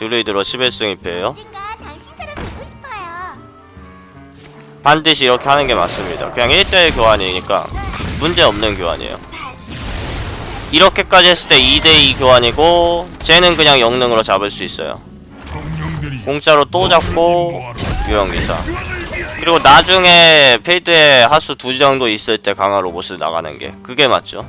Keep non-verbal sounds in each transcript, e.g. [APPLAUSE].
드루이드로 11승 2패예요. 언젠가 당신처럼 되고 싶어요. 반드시 이렇게 하는 게 맞습니다. 그냥 1대1 교환이니까 문제없는 교환이에요. 이렇게까지 했을 때 2대2 교환이고 쟤는 그냥 영능으로 잡을 수 있어요. 공짜로 또 잡고 유형기사. 그리고 나중에 필드에 하수 두 정도 있을 때 강화 로봇을 나가는 게 그게 맞죠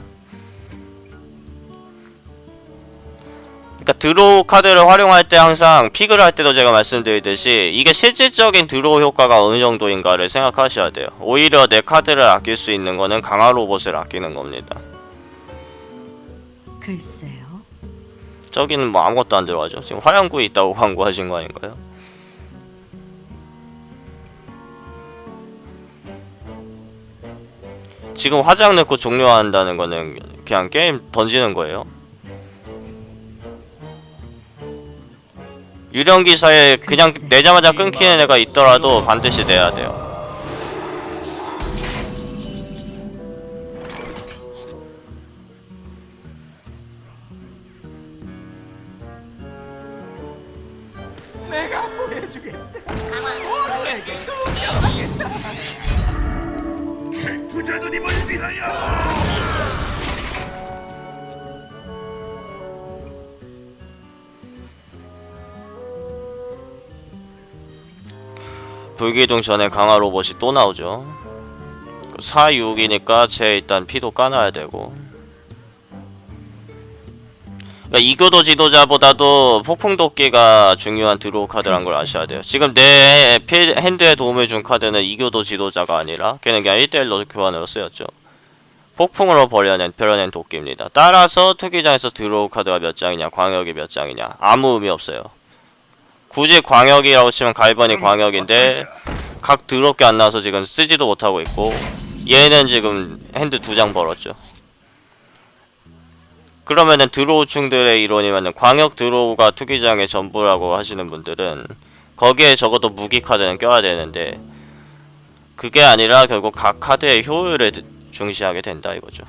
그러니까 드로우 카드를 활용할 때 항상 픽을 할 때도 제가 말씀드리듯이 이게 실질적인 드로우 효과가 어느 정도인가를 생각하셔야 돼요 오히려 내 카드를 아낄 수 있는 거는 강화 로봇을 아끼는 겁니다 글쎄요. 저기는 뭐 아무것도 안 들어가죠 지금 화량구에 있다고 [LAUGHS] 광고하신 거 아닌가요? 지금 화장 넣고 종료한다는 거는 그냥 게임 던지는 거예요. 유령 기사에 그냥 내자마자 끊기는 애가 있더라도 반드시 내야 돼요. 불기둥 전에 강화 로봇이 또 나오죠. 4, 6이니까 쟤 일단 피도 까놔야 되고. 그러니까 이교도 지도자보다도 폭풍 도끼가 중요한 드로우 카드란 걸 아셔야 돼요. 지금 내 필, 핸드에 도움을 준 카드는 이교도 지도자가 아니라 걔는 그냥 1대1로 교환으로 쓰였죠. 폭풍으로 버려낸, 벼려낸 도끼입니다. 따라서 투기장에서 드로우 카드가 몇 장이냐, 광역이 몇 장이냐 아무 의미 없어요. 굳이 광역이라고 치면 갈번이 광역인데 각 더럽게 안 나와서 지금 쓰지도 못하고 있고 얘는 지금 핸드 두 장 벌었죠. 그러면은 드로우충들의 이론이면은 광역 드로우가 투기장의 전부라고 하시는 분들은 거기에 적어도 무기 카드는 껴야 되는데 그게 아니라 결국 각 카드의 효율을 드- 중시하게 된다 이거죠.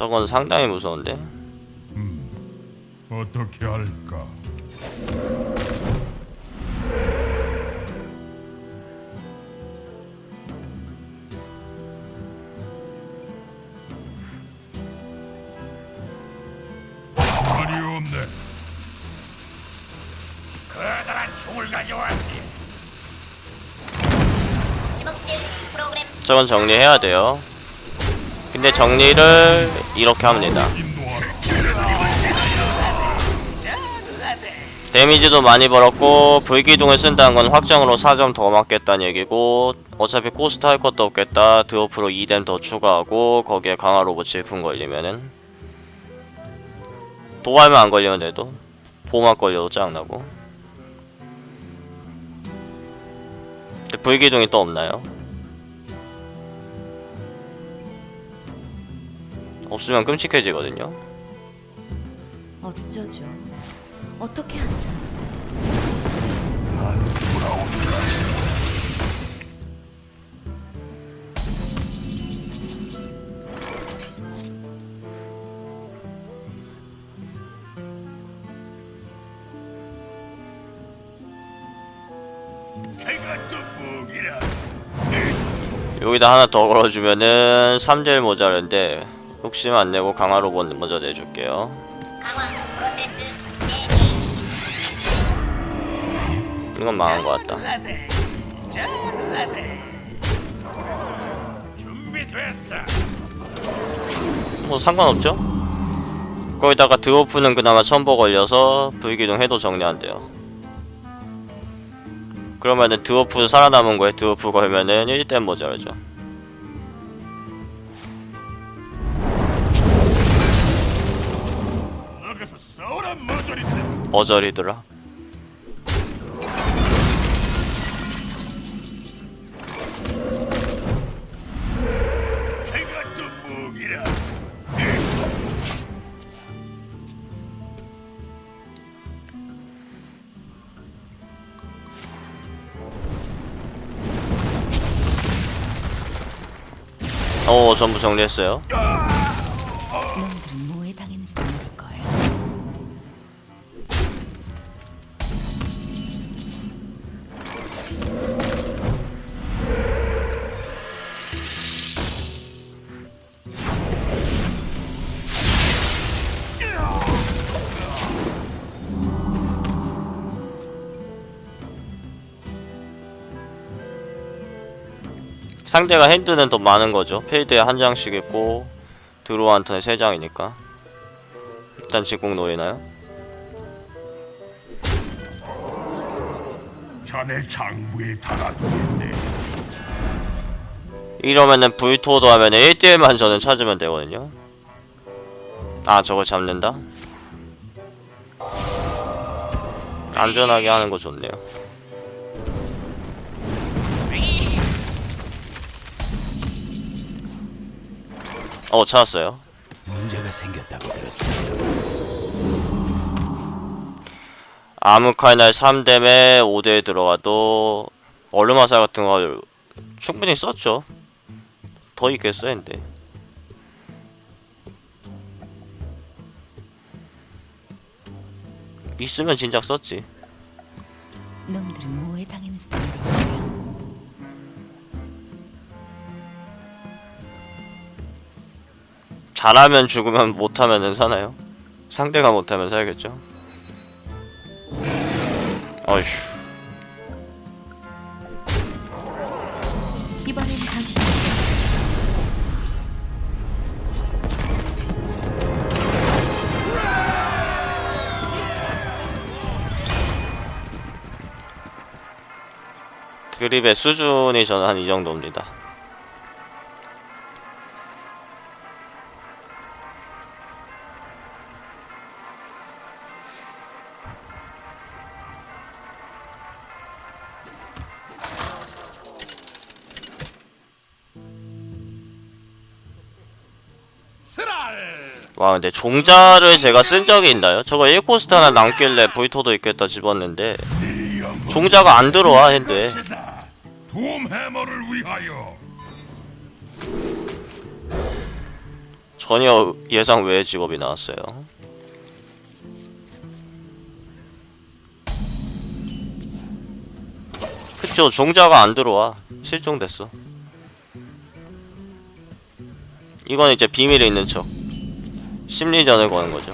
저건 상당히 무서운데. 어떻게 할까? 말이 없네. 커다란 총을 가져왔지. 저건 정리해야 돼요. 근데 정리를 이렇게 합니다. 데미지도 많이 벌었고 불기둥을 쓴다는 건 확정으로 4점 더 맞겠다는 얘기고 어차피 코스트 할 것도 없겠다 드워프로 2뎀 더 추가하고 거기에 강화 로봇 질풍 걸리면은 도발만 안 걸리면 돼도 보만 걸려도 짱나고 불기둥이 또 없나요? 없으면 끔찍해지거든요 어쩌죠? 어떻게 한다? 여기다 하나 더 걸어주면은 3젤 모자른데 욕심 안 내고 강화 로봇 먼저 내줄게요. 강화 프로세스 이건 망한 것 같다. 뭐 상관없죠? 거기다가 드워프는 그나마 첨보 걸려서 불기둥 해도 정리한대요. 그러면은 드워프 살아남은 거에 드워프 걸면은 1댐 모자르죠. 어절이더라. 어 전부 정리했어요. 상대가 핸드는 더 많은 거죠 필드에 한 장씩 있고 드로우한테는 세 장이니까 일단 직공 노리나요? 자네 장부에 달아두겠네. 이러면은 불토도 하면 1대1만 저는 찾으면 되거든요 아 저걸 잡는다? 안전하게 하는 거 좋네요 어 찾았어요. 문제가 생겼다고 들었습니다. 아무칼날 3댐에 5대 들어가도 얼음화살 같은 거 충분히 썼죠. 더 있겠어 근데. 있으면 진작 썼지. 놈들은 뭐에 당했는지 잘하면 죽으면 못하면은 사나요? 상대가 못하면 살겠죠? 어휴. 이번엔 당신 드립의 수준이 저는 한 이 정도입니다 와 근데 종자를 제가 쓴 적이 있나요? 저거 1코스트 하나 남길래 불토도 있겠다 집었는데. 종자가 안 들어와 핸드에. 전혀 예상 외의 직업이 나왔어요. 그쵸 종자가 안 들어와. 실종됐어. 이건 이제 비밀에 있는 척 심리전을 거는 거죠.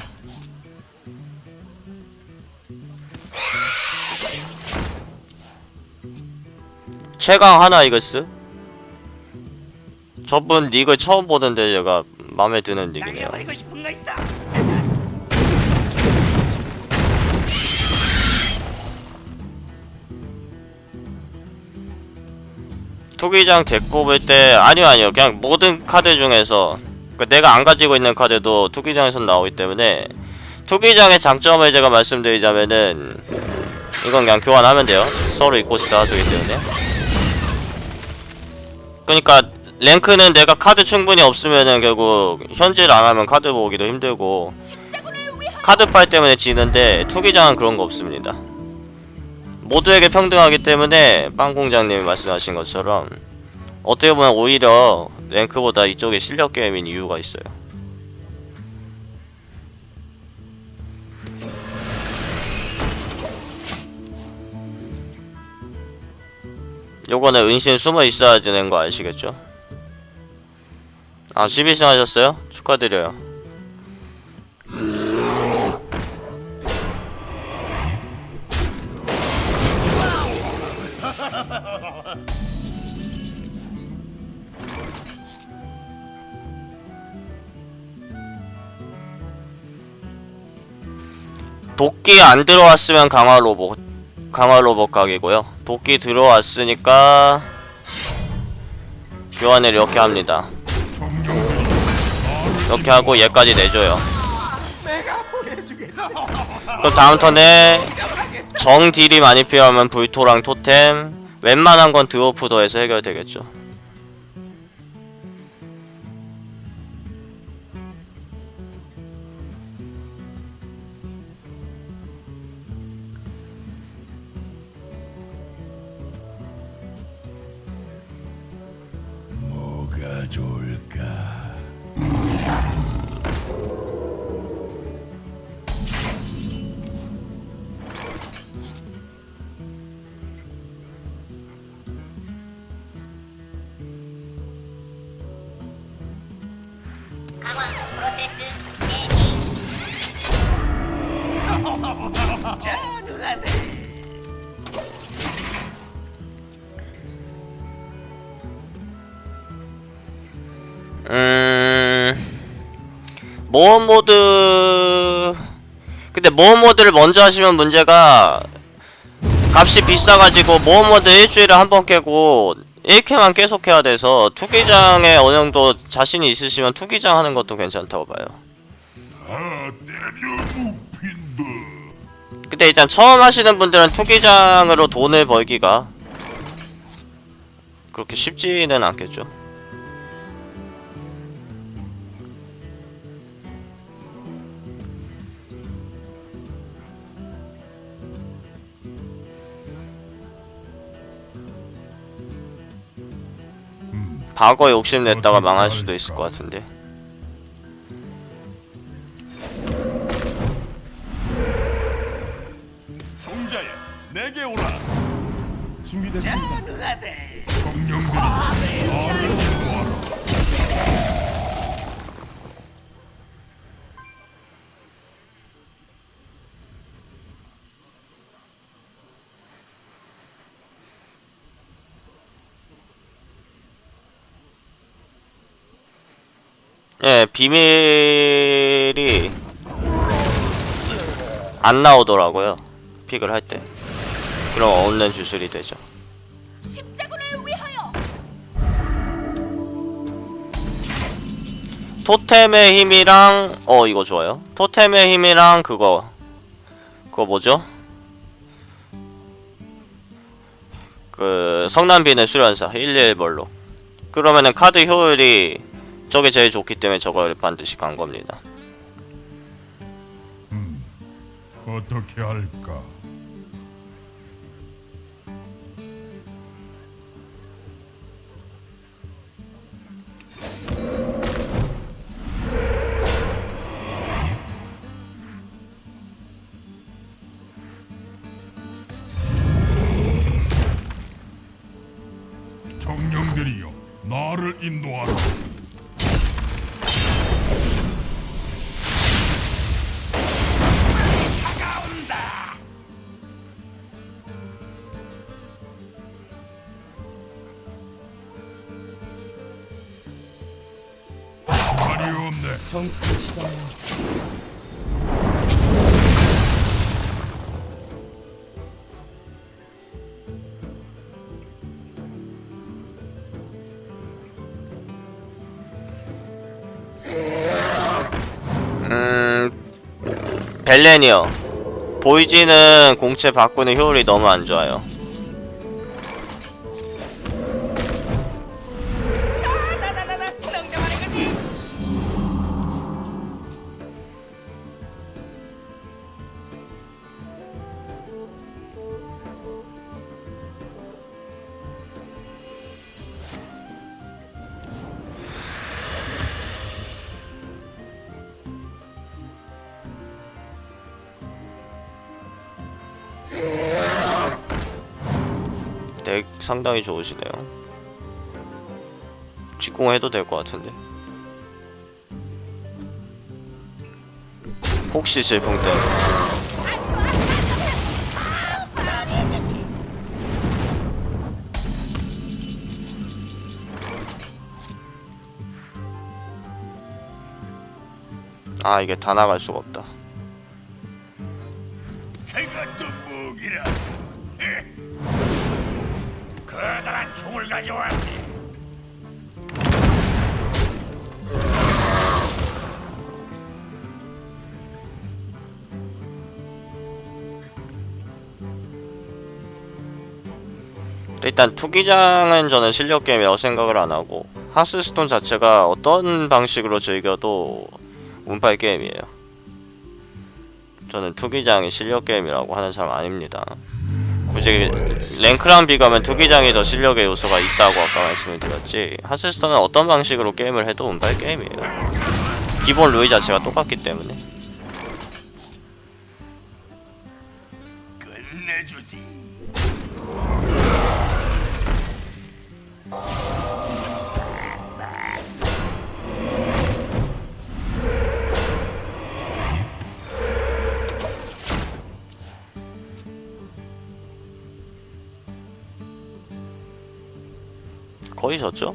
최강 하나 이글스. 저분 닉을 처음 보는데 제가 마음에 드는 닉이네요. 투기장 덱 뽑을 때 아니요 아니요. 그냥 모든 카드 중에서 그러니까 내가 안 가지고 있는 카드도 투기장에서 나오기 때문에 투기장의 장점을 제가 말씀드리자면은 이건 그냥 교환하면 돼요. 서로 이코스트 하수기 때문에. 그러니까 랭크는 내가 카드 충분히 없으면은 결국 현질 안 하면 카드 모으기도 힘들고 카드빨 때문에 지는데 투기장은 그런 거 없습니다. 모두에게 평등하기 때문에 빵공장님이 말씀하신 것처럼 어떻게 보면 오히려 랭크보다 이쪽에 실력 게임인 이유가 있어요. 요거는 은신 숨어 있어야 되는 거 아시겠죠? 아 12승 하셨어요? 축하드려요. [LAUGHS] 도끼 안 들어왔으면 강화 로봇 강화 로봇 각이고요. 도끼 들어왔으니까 교환을 이렇게 합니다. 이렇게 하고 얘까지 내줘요. 그럼 다음 턴에 정 딜이 많이 필요하면 불토랑 토템 웬만한 건 드워프도에서 해결되겠죠. 모험 모드 근데 모험 모드를 먼저 하시면 문제가 값이 비싸가지고 모험 모드 일주일에 한 번 깨고 1캐만 계속 해야 돼서 투기장에 어느 정도 자신이 있으시면 투기장 하는 것도 괜찮다고 봐요 눕힌다. 근데 일단 처음 하시는 분들은 투기장으로 돈을 벌기가 그렇게 쉽지는 않겠죠 과거에 욕심냈다가 망할 수도 있을 것 같은데 예, 비밀이 안 나오더라고요. 픽을 할 때. 그럼 없는 주술이 되죠. 토템의 힘이랑 어 이거 좋아요. 토템의 힘이랑 그거 그거 뭐죠? 그 성남빈의 수련사 111벌로 그러면은 카드 효율이 저게 제일 좋기 때문에 저걸 반드시 간 겁니다. 어떻게 할까? 정령들이여, 나를 인도하라. 말이 없네. 음 벨렌이요. 보이지는 공채 바꾸는 효율이 너무 안 좋아요. 덱 상당히 좋으시네요. 직공해도 될 것 같은데. 혹시 질풍 때아 이게 다 나갈 수가 없다. 가져왔지. 일단 투기장은 저는 실력 게임이라고 생각을 안 하고 하스스톤 자체가 어떤 방식으로 즐겨도 운빨 게임이에요. 저는 투기장이 실력 게임이라고 하는 사람 아닙니다. 굳이 랭크랑 비 가면 투기장이 더 실력의 요소가 있다고 아까 말씀을 드렸지. 하스스톤은 어떤 방식으로 게임을 해도 운빨 게임이에요. 기본 루이 자체가 똑같기 때문에 거의 졌죠?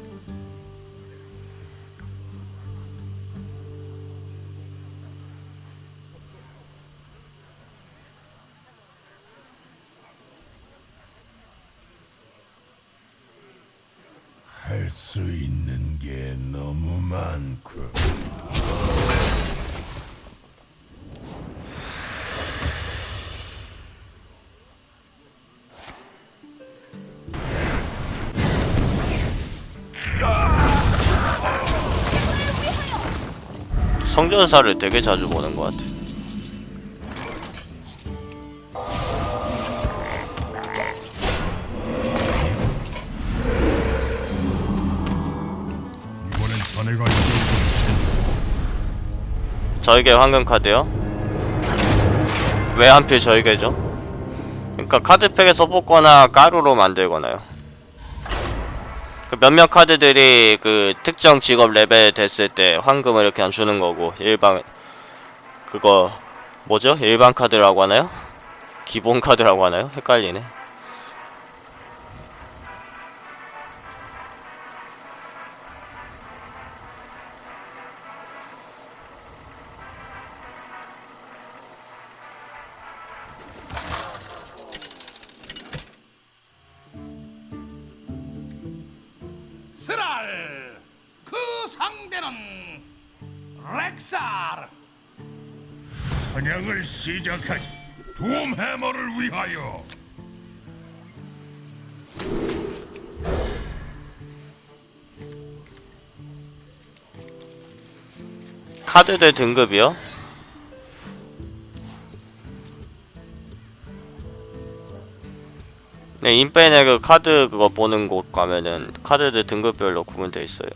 할 수 있는 게 너무 많고. 성전사를 되게 자주 보는 것 같아. 저에게 황금 카드요? 왜 하필 저에게죠? 그러니까 카드팩에서 뽑거나 가루로 만들거나요. 그 몇몇 카드들이 그 특정 직업 레벨 됐을 때 황금을 이렇게 안 주는 거고 일반 그거 뭐죠? 일반 카드라고 하나요? 기본 카드라고 하나요? 헷갈리네. 사냥을 시작하지. 돔 해머를 위하여. 카드들 등급이요? 네, 인벤에 그 카드 그거 보는 곳 가면은 카드들 등급별로 구분돼 있어요.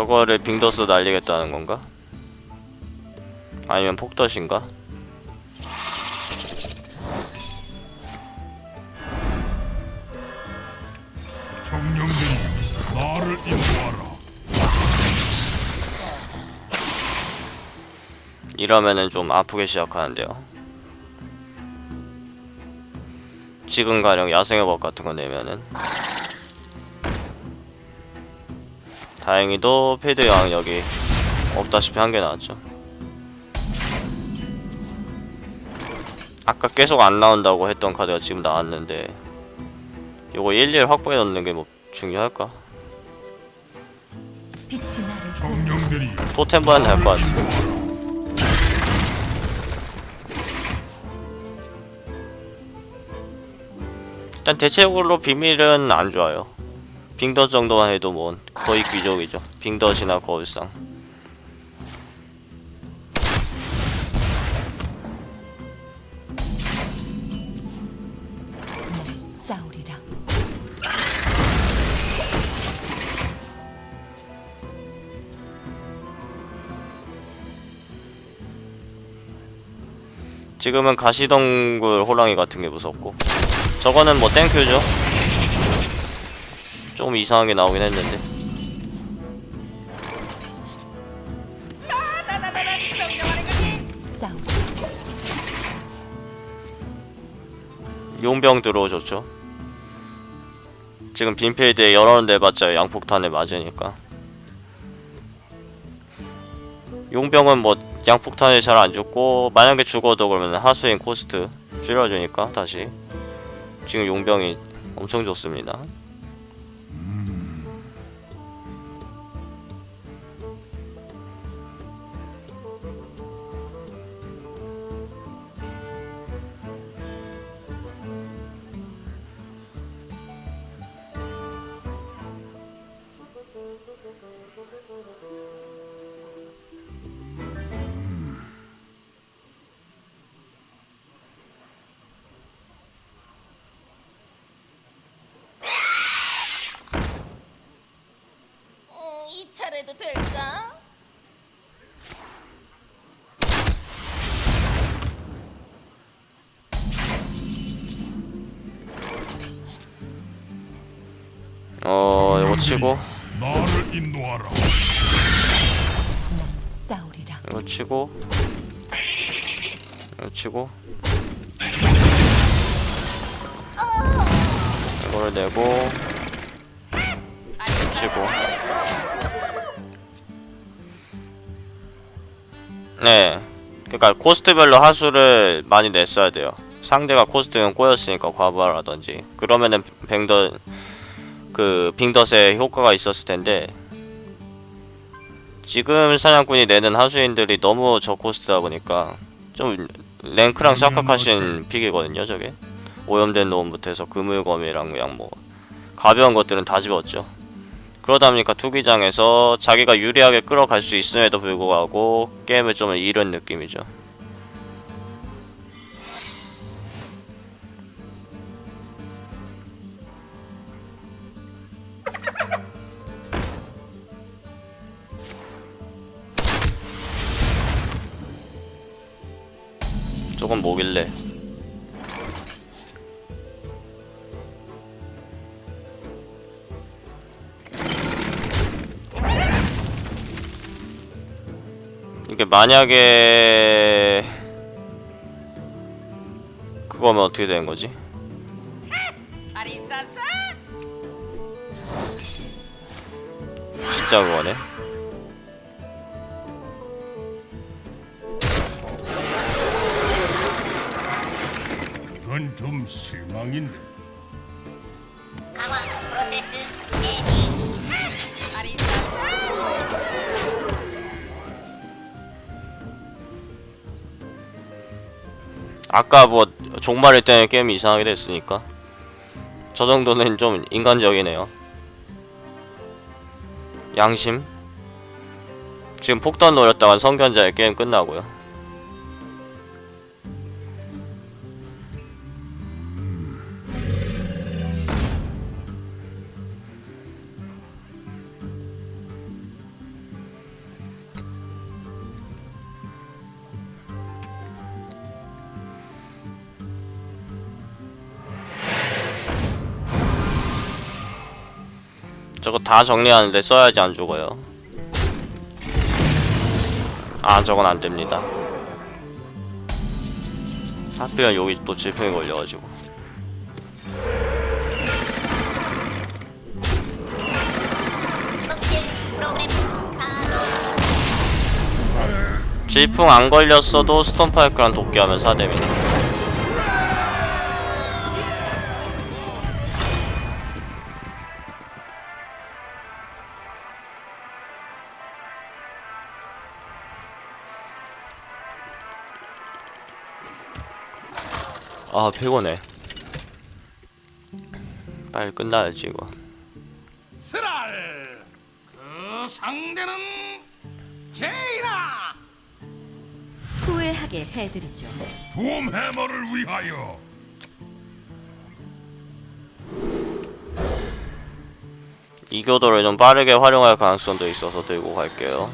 저거를 빙더스 날리겠다는 건가? 아니면 폭덧인가? 정령들이 나를 인도하라. 이러면은 좀 아프게 시작하는데요. 지금 가령 야생의 법 같은 거 내면은 다행히도 필드 영향력이 없다시피 한 개 나왔죠. 아까 계속 안 나온다고 했던 카드가 지금 나왔는데 요거 일일 확보해 놓는 게 뭐 중요할까? 정령들이 토템보다는 될것 같아. 일단 대체적으로 비밀은 안 좋아요. 빙덧 정도만 해도 뭐 거의 귀족이죠. 빙덧이나 거울상. 싸우리라. 지금은 가시덩굴 호랑이 같은 게 무섭고 저거는 뭐 땡큐죠. 조금 이상하게 나오긴 했는데. 용병 들어오셨죠. 지금 빈필드에 번 내봤자 양폭탄에 맞으니까 용병은 뭐 양폭탄에 잘 안 죽고 만약에 죽어도 그러면 하수인 코스트 줄여주니까 다시 지금 용병이 엄청 좋습니다 해도 될까? 어 이거 치고 나를 인도하라. 싸우리라. 이거 치고 이거 치고 이거를 내고 치고 네. 그러니까 코스트별로 하수를 많이 냈어야 돼요. 상대가 코스트는 꼬였으니까 과부하라든지. 그러면은 뱅더 그 빙덧에 효과가 있었을 텐데 지금 사냥꾼이 내는 하수인들이 너무 저코스트다 보니까 좀 랭크랑 싹각하신 픽이거든요 저게. 오염된 놈부터 해서 그물검이랑 그냥 뭐 가벼운 것들은 다 집었죠 그러다 보니까 투기장에서 자기가 유리하게 끌어갈 수 있음에도 불구하고 게임을 좀 잃은 느낌이죠 만약에 그거면 어떻게 되는 거지? 잘 있었어? 진짜 그거네. 그건 좀 실망인데. 아까 뭐 종말일 때는 게임이 이상하게 됐으니까 저 정도는 좀 인간적이네요. 양심. 지금 폭탄 노렸다가 성견자의 게임 끝나고요. 다 정리하는데 써야지 안 죽어요. 아, 저건 안 됩니다. 하필은 여기 또 질풍이 걸려가지고. 질풍 안 걸렸어도 스톰파이크랑 도끼하면 4대입니다. 아 피곤해 빨리 끝나야지 이거 스랄 그 상대는 제이나 후회하게 해드리죠. 돔 해머를 위하여. 이 교도를 좀 빠르게 활용할 가능성도 있어서 들고 갈게요.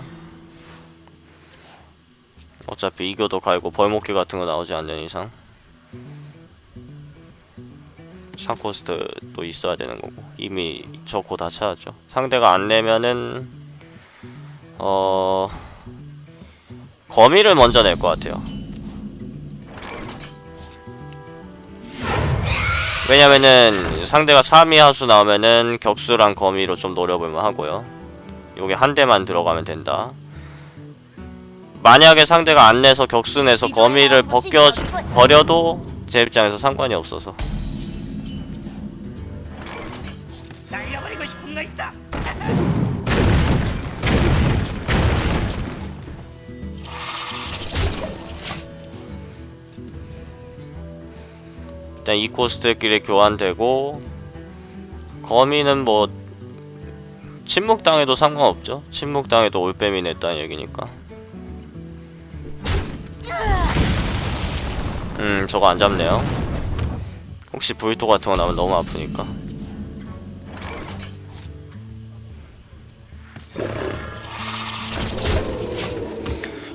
어차피 이 교도 갈고 벌목기 같은 거 나오지 않는 이상 상코스트도 있어야 되는 거고 이미 저코 다 찾았죠. 상대가 안 내면은 어 거미를 먼저 낼 것 같아요. 왜냐면은 상대가 3위 하수 나오면은 격수랑 거미로 좀 노려볼만 하고요. 요게 한 대만 들어가면 된다. 만약에 상대가 안 내서 격수 내서 거미를 벗겨 버려도 제 입장에서 상관이 없어서 일단 이 코스트끼리 교환되고 거미는 뭐 침묵당해도 상관없죠. 침묵당해도 올빼미 냈다는 얘기니까. 음 저거 안 잡네요. 혹시 불토 같은 거 나오면 너무 아프니까.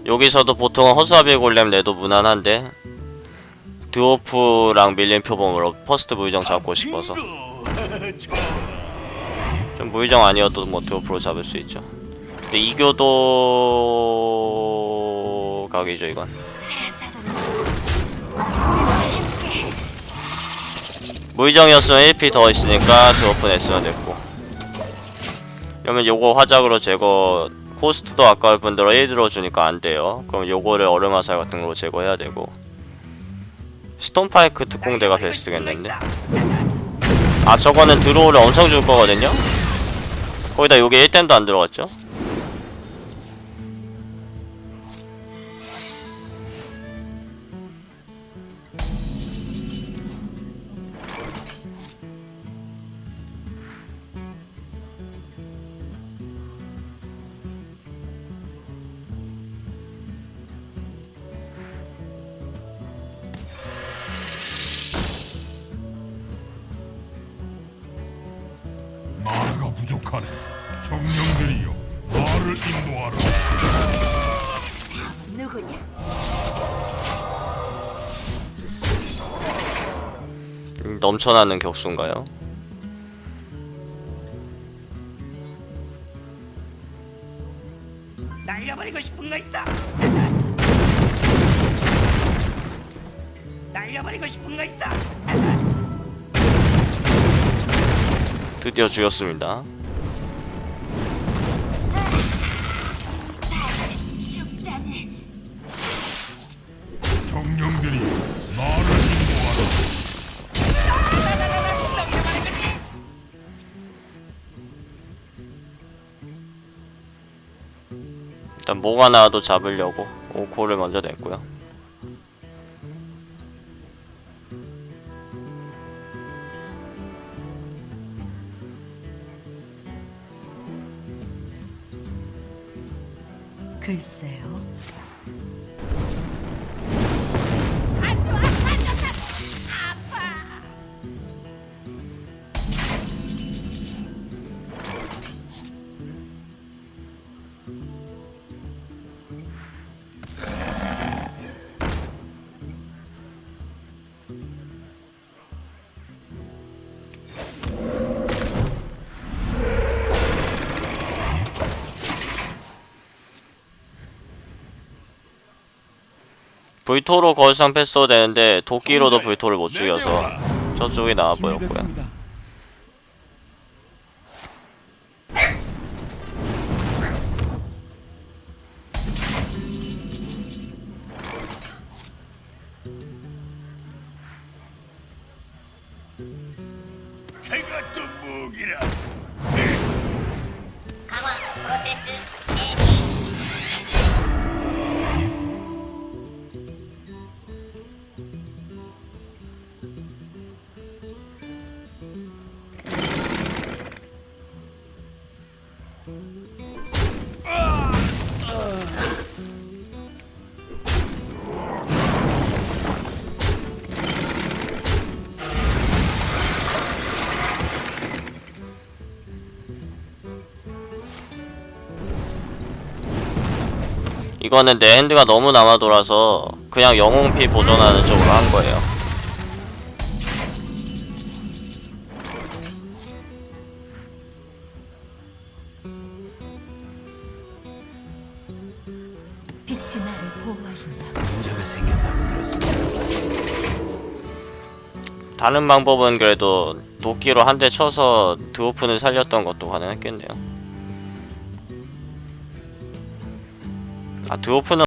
여기서도 보통 허수아비 골렘 내도 무난한데 드워프랑 밀린 표범으로 퍼스트 무의정 잡고 싶어서. [LAUGHS] 좀 무의정 아니어도 뭐 드워프로 잡을 수 있죠. 근데 이교도 각이죠 이건. 무의정이었으면 1피 더 있으니까 드워프 냈으면 됐고. 그러면 요거 화작으로 제거 코스트도 아까울 뿐더러 1 들어주니까 안 돼요. 그럼 요거를 얼음 화살 같은 걸로 제거해야 되고 스톤파이크 특공대가 베스트겠는데? 아 저거는 드로우를 엄청 줄 거거든요? 거기다 요게 1댐도 안 들어갔죠 넘쳐나는 격수인가요? 날려버리고 싶은 거 있어. 날려버리고 싶은 거 있어. 드디어 죽였습니다 뭐가 나와도 잡으려고 오코를 먼저 냈고요 글쎄요. 불토로 거울상 패스도 되는데 도끼로도 불토를 못 죽여서 저쪽이 나와 보였고요 이거는 내 핸드가 너무 남아 돌아서 그냥 영웅피 보존하는 쪽으로 한 거예요 빛이 나를 보호하신다. 문제가 생겼다고 들었습니다. 다른 방법은 그래도 도끼로 한 대 쳐서 드오프는 살렸던 것도 가능했겠네요 아 드오프는